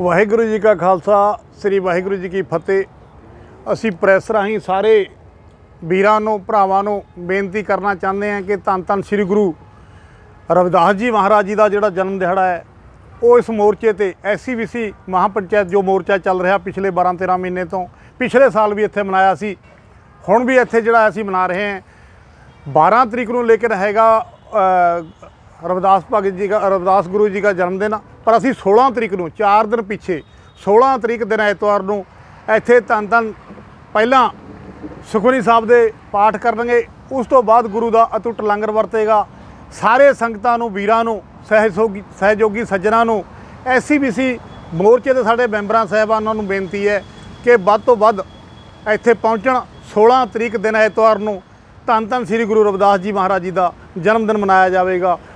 ਵਾਹਿਗੁਰੂ ਜੀ ਕਾ ਖਾਲਸਾ ਸ੍ਰੀ ਵਾਹਿਗੁਰੂ ਜੀ ਕੀ ਫਤਿਹ। ਅਸੀਂ ਪ੍ਰੈਸ ਰਾਹੀਂ ਸਾਰੇ ਵੀਰਾਂ ਨੂੰ ਭਰਾਵਾਂ ਨੂੰ ਬੇਨਤੀ ਕਰਨਾ ਚਾਹੁੰਦੇ ਹਾਂ ਕਿ ਧੰਨ ਧੰਨ ਸ੍ਰੀ ਗੁਰੂ ਰਵਿਦਾਸ ਜੀ ਮਹਾਰਾਜ ਜੀ ਦਾ ਜਿਹੜਾ ਜਨਮ ਦਿਹਾੜਾ ਹੈ ਉਹ ਇਸ ਮੋਰਚੇ ਤੇ ਐਸਸੀਬੀਸੀ ਮਹਾਪੰਚਾਇਤ ਜੋ ਮੋਰਚਾ ਚੱਲ ਰਿਹਾ ਪਿਛਲੇ 12 13 ਮਹੀਨੇ ਤੋਂ ਪਿਛਲੇ ਸਾਲ ਵੀ ਇੱਥੇ ਮਨਾਇਆ ਸੀ। ਹੁਣ ਵੀ ਇੱਥੇ ਜਿਹੜਾ ਅਸੀਂ ਮਨਾ ਰਹੇ ਹਾਂ 12 ਤਰੀਕ ਨੂੰ ਲੇਕਿਨ ਹੈਗਾ ਅ, ਰਵਿਦਾਸ ਭਗਤ ਜੀ ਦਾ, ਰਵਿਦਾਸ ਗੁਰੂ ਜੀ ਦਾ ਜਨਮ ਦਿਨ ਪਰ ਅਸੀਂ 16 ਤਰੀਕ ਨੂੰ 4 ਦਿਨ ਪਿੱਛੇ 16 ਤਰੀਕ ਦਿਨ ਐਤਵਾਰ ਨੂੰ ਇੱਥੇ ਧੰਨ ਧੰਨ ਪਹਿਲਾਂ ਸੁਖਮਨੀ ਸਾਹਿਬ ਦੇ ਪਾਠ ਕਰਨਗੇ। ਉਸ ਤੋਂ ਬਾਅਦ ਗੁਰੂ ਦਾ ਅਤੁੱਟ ਲੰਗਰ ਵਰਤੇਗਾ। ਸਾਰੇ ਸੰਗਤਾਂ ਨੂੰ, ਵੀਰਾਂ ਨੂੰ, ਸਹਿਯੋਗੀ ਸਹਿਯੋਗੀ ਸੱਜਣਾ ਨੂੰ ਐਸਸੀਬੀਸੀ ਮੋਰਚੇ ਦੇ ਸਾਡੇ ਮੈਂਬਰਾਂ, ਸਾਹਿਬਾਨਾਂ ਨੂੰ ਬੇਨਤੀ ਹੈ ਕਿ ਵੱਧ ਤੋਂ ਵੱਧ ਇੱਥੇ ਪਹੁੰਚਣ। 16 ਤਰੀਕ ਦਿਨ ਐਤਵਾਰ ਨੂੰ ਧੰਨ ਧੰਨ ਸ੍ਰੀ ਗੁਰੂ ਰਵਿਦਾਸ ਜੀ ਮਹਾਰਾਜ ਜੀ ਦਾ ਜਨਮ ਦਿਨ ਮਨਾਇਆ ਜਾਵੇਗਾ।